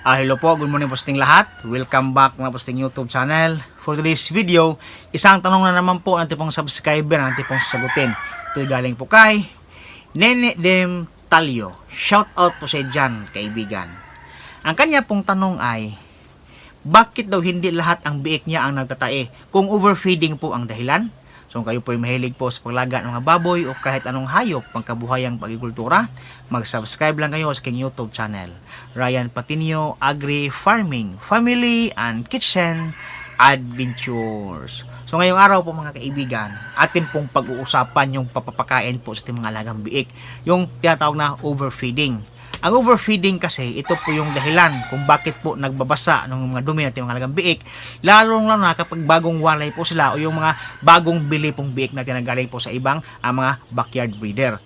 Ah, hello po, good morning posting lahat. Welcome back na posting YouTube channel. For today's video, isang tanong na naman po natin pong subscriber na natin pong sasagutin. Ito'y galing po kay Nene Dem Talio. Shout out po sa dyan, kaibigan. Ang kanya pong tanong ay, bakit daw hindi lahat ang biik niya ang nagtatae kung overfeeding po ang dahilan? So kung kayo po ay mahilig po sa paglaga ng mga baboy o kahit anong hayop pangkabuhayang pagkikultura, mag-subscribe lang kayo sa aking YouTube channel. Ryan Patinio Agri Farming, Family and Kitchen Adventures. So ngayong araw po mga kaibigan, atin pong pag-uusapan yung papapakain po sa ating mga alagang biik, yung tinatawag na overfeeding. Ang overfeeding kasi, ito po yung dahilan kung bakit po nagbabasa ng mga dumi natin mga alagang biik, lalong lalo na kapag bagong walay po sila o yung mga bagong bili pong biik na tinagaling po sa ibang ah, mga backyard breeder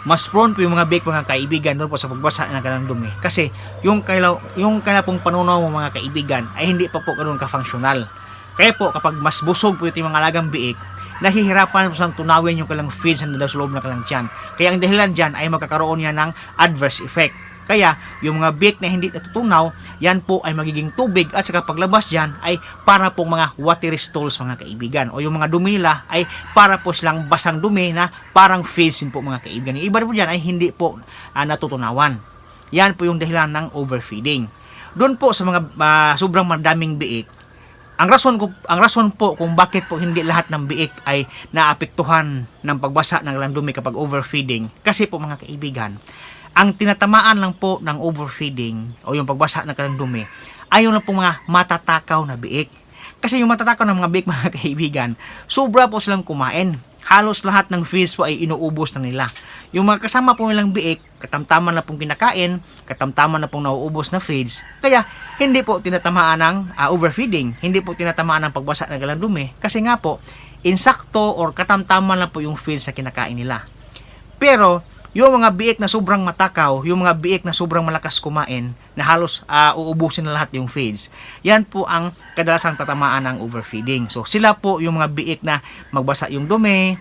mas prone po yung mga bake mga kaibigan doon po sa pagbasa ng kanilang dumi. Kasi yung kailaw, yung kailan pong panunaw mo mga kaibigan ay hindi pa po ganoon ka-functional. Kaya po kapag mas busog po yung mga alagang biik, nahihirapan po silang tunawin yung kailang feeds na sa loob ng kailang tiyan. Kaya ang dahilan dyan ay magkakaroon yan ng adverse effect. Kaya, yung mga bake na hindi natutunaw, yan po ay magiging tubig at saka paglabas dyan ay para pong mga watery stools mga kaibigan. O yung mga dumi nila ay para po silang basang dumi na parang din po mga kaibigan. Yung iba po dyan ay hindi po ah, natutunawan. Yan po yung dahilan ng overfeeding. Doon po sa mga ah, sobrang madaming biik, ang rason ko ang rason po kung bakit po hindi lahat ng biik ay naapektuhan ng pagbasa ng landumi kapag overfeeding kasi po mga kaibigan ang tinatamaan lang po ng overfeeding o yung pagbasa ng kanilang dumi ay yung po mga matatakaw na biik. Kasi yung matatakaw ng mga biik mga kaibigan sobra po silang kumain halos lahat ng feeds po ay inuubos na nila yung mga kasama po nilang biik, katamtaman na pong kinakain, katamtaman na pong nauubos na feeds, kaya hindi po tinatamaan ng ah, overfeeding, hindi po tinatamaan ng pagbasa ng galang kasi nga po, insakto or katamtaman lang po yung feeds na kinakain nila. Pero, yung mga biik na sobrang matakaw, yung mga biik na sobrang malakas kumain, na halos ah, uubusin na lahat yung feeds, yan po ang kadalasang tatamaan ng overfeeding. So, sila po yung mga biik na magbasa yung dumi,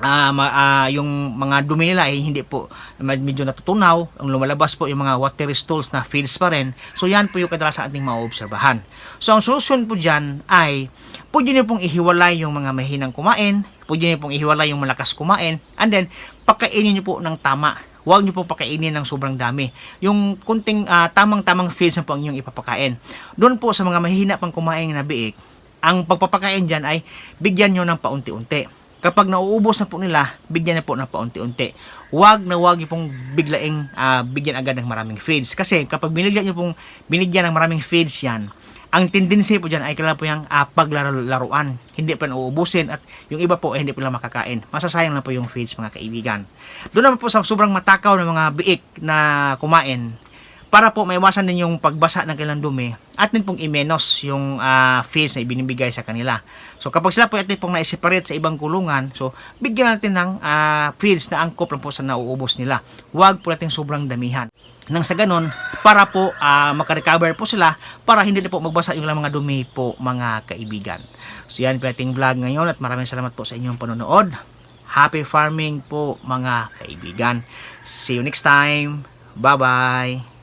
ma- ah, yung mga dumi nila ay hindi po med- medyo natutunaw ang lumalabas po yung mga watery stools na feeds pa rin so yan po yung kadalasan ating maobserbahan so ang solusyon po dyan ay pwede niyo pong ihiwalay yung mga mahinang kumain pwede niyo pong ihiwalay yung malakas kumain and then pakainin niyo po ng tama Huwag niyo po pakainin ng sobrang dami. Yung kunting ah, tamang-tamang feeds na po ang inyong ipapakain. Doon po sa mga mahihina pang kumain na biik, ang pagpapakain dyan ay bigyan nyo ng paunti-unti. Kapag nauubos na po nila, bigyan na po ng paunti-unti. Huwag na huwag niyo pong biglaing ah, bigyan agad ng maraming feeds. Kasi kapag binigyan niyo pong binigyan ng maraming feeds yan, ang tendency po dyan ay kailangan po yung ah, paglaro-laruan. Hindi pa nauubusin at yung iba po ay hindi po lang makakain. Masasayang lang po yung feeds mga kaibigan. Doon naman po sa sobrang matakaw ng mga biik na kumain, para po maiwasan din yung pagbasa ng kanilang dumi at din pong imenos yung ah, feeds na ibinibigay sa kanila. So kapag sila po atin pong na-separate sa ibang kulungan, so bigyan natin ng ah, feeds na angkop lang po sa nauubos nila. Huwag po natin sobrang damihan. Nang sa ganon, para po ah, makarecover po sila para hindi na po magbasa yung mga dumi po mga kaibigan. So yan po ating vlog ngayon at maraming salamat po sa inyong panonood. Happy farming po mga kaibigan. See you next time. Bye-bye.